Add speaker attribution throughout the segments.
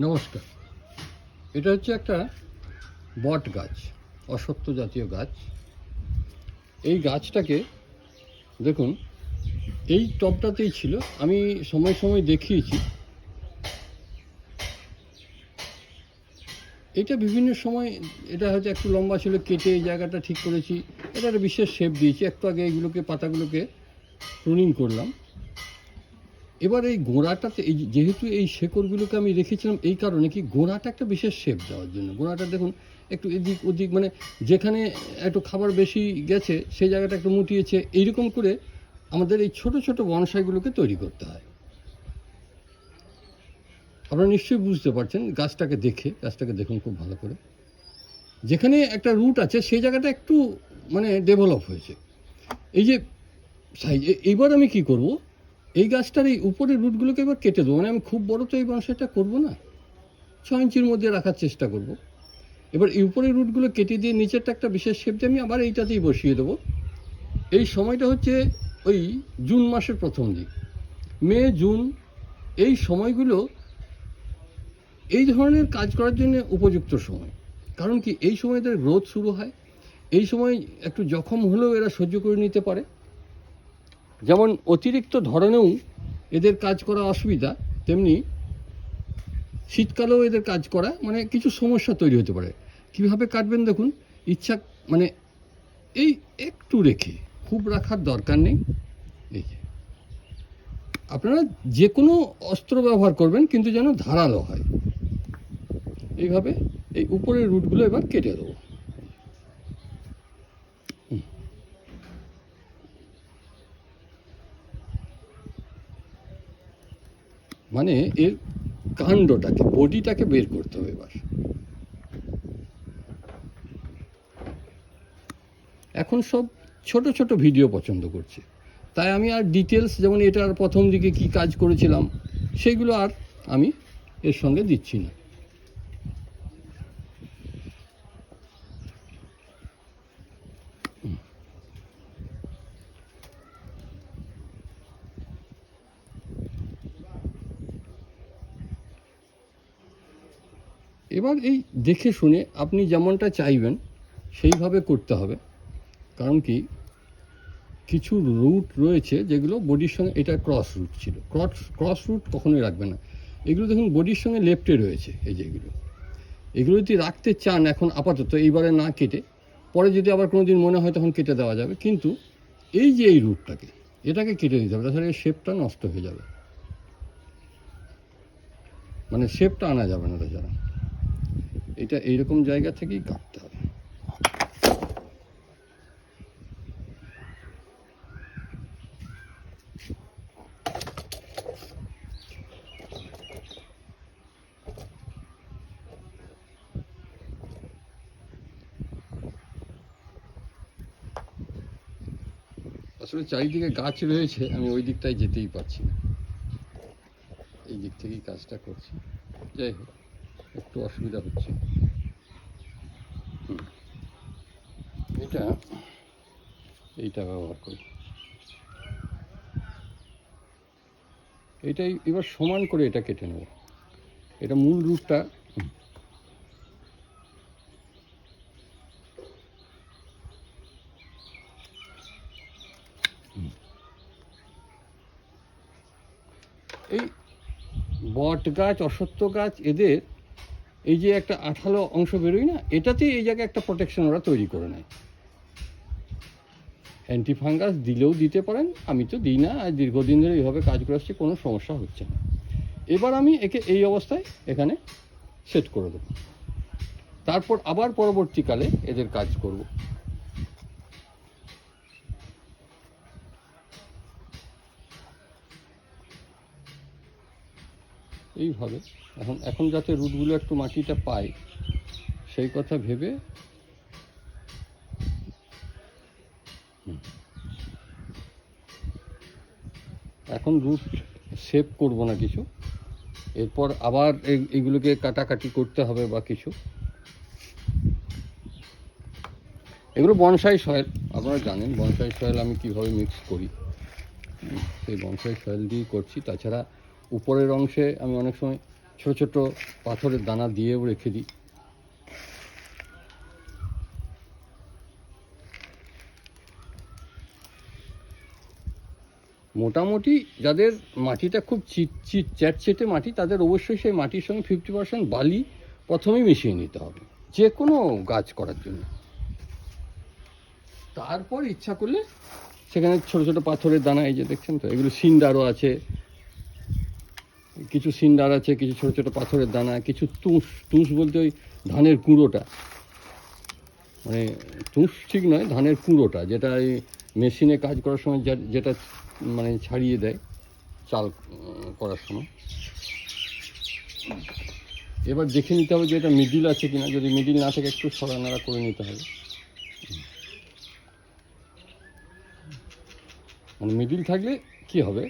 Speaker 1: নমস্কার। এটা হচ্ছে একটা বট গাছ অসত্য জাতীয় গাছ। এই গাছটাকে, দেখুন, এই টবটাতেই ছিল। আমি সময় সময় দেখিয়েছি। এটা বিভিন্ন সময়, এটা হয়তো একটু লম্বা ছিল, কেটে এই জায়গাটা ঠিক করেছি। এটা একটা বিশেষ শেপ দিয়েছি। একটু আগে এইগুলোকে, পাতাগুলোকে প্রুনিং করলাম। এবার এই গোড়াটাতে, এই যেহেতু এই শেকড়গুলোকে আমি রেখেছিলাম, এই কারণে কি গোড়াটা একটা বিশেষ শেপ দেওয়ার জন্য? গোড়াটা দেখুন, একটু এদিক ওদিক মানে যেখানে একটু খাবার বেশি গেছে, সেই জায়গাটা একটু মুটিয়েছে, এইরকম করে আমাদের এই ছোট ছোট বনসাইগুলোকে তৈরি করতে হয়। আপনারা নিশ্চয়ই বুঝতে পারছেন, গাছটাকে দেখে, গাছটাকে দেখুন খুব ভালো করে। যেখানে একটা রুট আছে, সেই জায়গাটা একটু মানে ডেভেলপ হয়েছে। এই যে সাইজ এইবার আমি কি করব? এই গাছটার এই উপরের রুটগুলোকে এবার কেটে দেবো। মানে আমি খুব বড় তো এই বনসাইটা করব না। ছ ইঞ্চির মধ্যে রাখার চেষ্টা করব। এবার এই উপরের রুটগুলো কেটে দিয়ে নিচেরটা একটা বিশেষ শেপ দিয়ে আমি আবার এইটাতেই বসিয়ে দেবো। এই সময়টা হচ্ছে ওই জুন মাসের প্রথম দিক। মে, জুন এই সময়গুলো এই ধরনের কাজ করার জন্য উপযুক্ত সময়। কারণ কি এই সময় এদের গ্রোথ শুরু হয়। এই সময় একটু জখম হলেও এরা সহ্য করে নিতে পারে। যেমন অতিরিক্ত ধরনেও এদের কাজ করা অসুবিধা, তেমনি শীতকালেও এদের কাজ করা মানে কিছু সমস্যা তৈরি হতে পারে। কীভাবে কাটবেন দেখুন, ইচ্ছা মানে এই একটু রেখে খুব রাখার দরকার নেই। এই আপনারা যে কোনো অস্ত্র ব্যবহার করবেন, কিন্তু যেন ধারালো হয়। এইভাবে এই উপরের রুটগুলো এবার কেটে দেবো। মানে এর কাণ্ডটাকে, বডিটাকে বের করতে হবে এবার। এখন সব ছোট ছোট ভিডিও পছন্দ করছে। তাই আমি আর ডিটেলস যেমন এটার প্রথম দিকে কি কাজ করেছিলাম, সেগুলো আর আমি এর সঙ্গে দিচ্ছি না। এবার এই দেখে শুনে আপনি যেমনটা চাইবেন, সেইভাবে করতে হবে। কারণ কি, কিছু রুট রয়েছে যেগুলো বডির সঙ্গে, এটা ক্রস রুট ছিল। ক্রস ক্রস রুট কখনোই রাখবে না। এগুলো দেখুন বডির সঙ্গে লেফটে রয়েছে এই যে এগুলো। এগুলো যদি রাখতে চান এখন আপাতত, এইবারে না কেটে, পরে যদি আবার কোনো দিন মনে হয় তখন কেটে দেওয়া যাবে। কিন্তু এই যে এই রুটটাকে এটাকে কেটে দিতে হবে তাছাড়া এই শেপটা নষ্ট হয়ে যাবে। মানে শেপটা আনা যাবে না তাছাড়া এটা এইরকম জায়গা থেকেই কাটতে হবে। আসলে চারিদিকে গাছ রয়েছে, আমি ওই দিকটায় যেতেই পারছি না। এই দিক থেকেই কাজটা করছি। যাই হোক। একটু অসুবিধা হচ্ছে এটা, এইটা ব্যবহার করি এটাই এবার সমান করে এটা কেটে নেব এটা মূল। হুম। এই বট গাছ অশ্বত্থ গাছ এদের এই যে একটা আঠালো অংশ বেরোয় না, এটাতেই এই জায়গায় একটা প্রোটেকশন ওরা তৈরি করে নেয়। অ্যান্টিফাঙ্গাস দিলেও দিতে পারেন, আমি তো দিই না, আর দীর্ঘদিন ধরে এইভাবে কাজ করে আসছি, কোনো সমস্যা হচ্ছে না। এবার আমি একে এই অবস্থায় এখানে সেট করে দেব। তারপর আবার পরবর্তীকালে এদের কাজ করব। এইভাবে। এখন এখন যাতে রুটগুলো একটু মাটিটা পায়, সেই কথা ভেবে এখন রুট সেভ করব না কিছু। এরপর আবার এই- এগুলোকে কাটাকাটি করতে হবে বা কিছু। এগুলো বনসাই সয়েল। আপনারা জানেন বনসাই সয়েল আমি কীভাবে মিক্স করি। সেই বনসাই সয়েল দিয়েই করছি। তাছাড়া উপরের অংশে আমি অনেক সময় ছোট ছোট পাথরের দানা দিয়েও রেখে দিই। মোটামুটি যাদের মাটিটা খুব চিট চিট চ্যাটচেটে মাটি, তাদের অবশ্যই সেই মাটির সঙ্গে ফিফটি পার্সেন্ট বালি প্রথমেই মিশিয়ে নিতে হবে যে কোনো গাছ করার জন্য। তারপর ইচ্ছা করলে সেখানে ছোট ছোট পাথরের দানা, এই যে দেখছেন তো, এগুলো সিন্ডারও আছে কিছু সিন্ডার আছে, কিছু ছোটো ছোটো পাথরের দানা, কিছু তুষ তুষ বলতে ওই ধানের কুঁড়োটা। মানে তুষ ঠিক নয়, ধানের কুঁড়োটা, যেটা এই মেশিনে কাজ করার সময় যেটা মানে ছাড়িয়ে দেয় চাল করার সময়। এবার দেখে নিতে হবে যে এটা মিডিল আছে কিনা, যদি মিডিল না থাকে একটু সরানাড়া করে নিতে হবে। মানে মিডিল থাকলে কি হবে?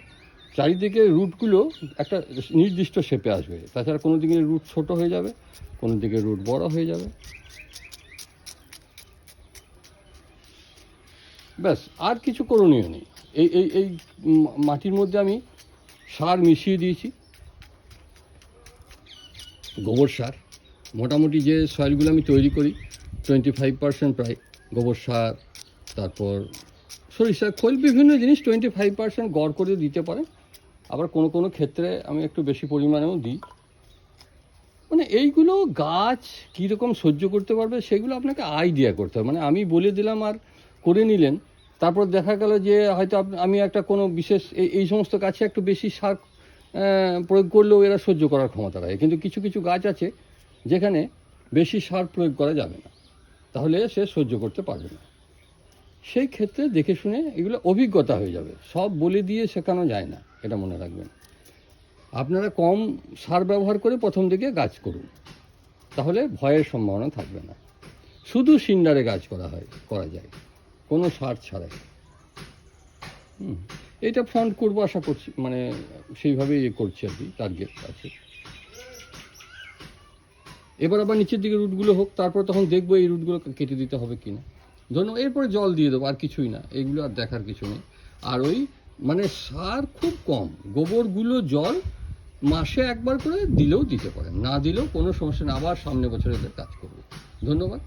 Speaker 1: চারিদিকে রুটগুলো একটা নির্দিষ্ট শেপে আসবে। তাছাড়া কোনো দিকে রুট ছোট হয়ে যাবে, কোনো দিকে রুট বড় হয়ে যাবে। ব্যাস, আর কিছু করণীয় নেই। এই এই এই মাটির মধ্যে আমি সার মিশিয়ে দিয়েছি। গোবর সার। মোটামুটি যে সয়েলগুলো আমি তৈরি করি টোয়েন্টি ফাইভ পার্সেন্ট প্রায় গোবর সার, তারপর সরিষার খোল, বিভিন্ন জিনিস টোয়েন্টি ফাইভ পার্সেন্ট গড় করে দিতে পারে আবার কোনো কোনো ক্ষেত্রে আমি একটু বেশি পরিমাণেও দিই। মানে এইগুলো গাছ কীরকম সহ্য করতে পারবে সেগুলো আপনাকে আইডিয়া করতে হবে। মানে আমি বলে দিলাম আর করে নিলেন, তারপর দেখা গেল যে হয়তো আমি একটা কোনো বিশেষ এই এই সমস্ত গাছে একটু বেশি সার প্রয়োগ করলেও এরা সহ্য করার ক্ষমতা রাখে। কিন্তু কিছু কিছু গাছ আছে যেখানে বেশি সার প্রয়োগ করা যাবে না। তাহলে সে সহ্য করতে পারবে না। সেই ক্ষেত্রে দেখে শুনে এগুলো অভিজ্ঞতা হয়ে যাবে। সব বলে দিয়ে শেখানো যায় না, এটা মনে রাখবেন। আপনারা কম সার ব্যবহার করে প্রথম দিকে গাছ করুন, তাহলে ভয়ের সম্ভাবনা থাকবে না। শুধু সিন্ডারে গাছ করা হয়, করা যায়, কোনো সার ছাড়াই। হুম, এটা ফন্ড করব আশা করছি মানে সেইভাবেই ইয়ে করছি আর কি টার্গেট আছে। এবার আবার নিচের দিকে রুটগুলো হোক, তারপর তখন দেখব এই রুটগুলো কেটে দিতে হবে কিনা। ধন্যবাদ এরপরে জল দিয়ে দেবো, আর কিছুই না। এগুলো আর দেখার কিছু নেই। আর ওই মানে সার খুব কম। গোবরগুলো জল মাসে একবার করে দিলেও দিতে পারেন। না দিলেও কোনো সমস্যা না আবার সামনে বছরে কাজ করবে। ধন্যবাদ।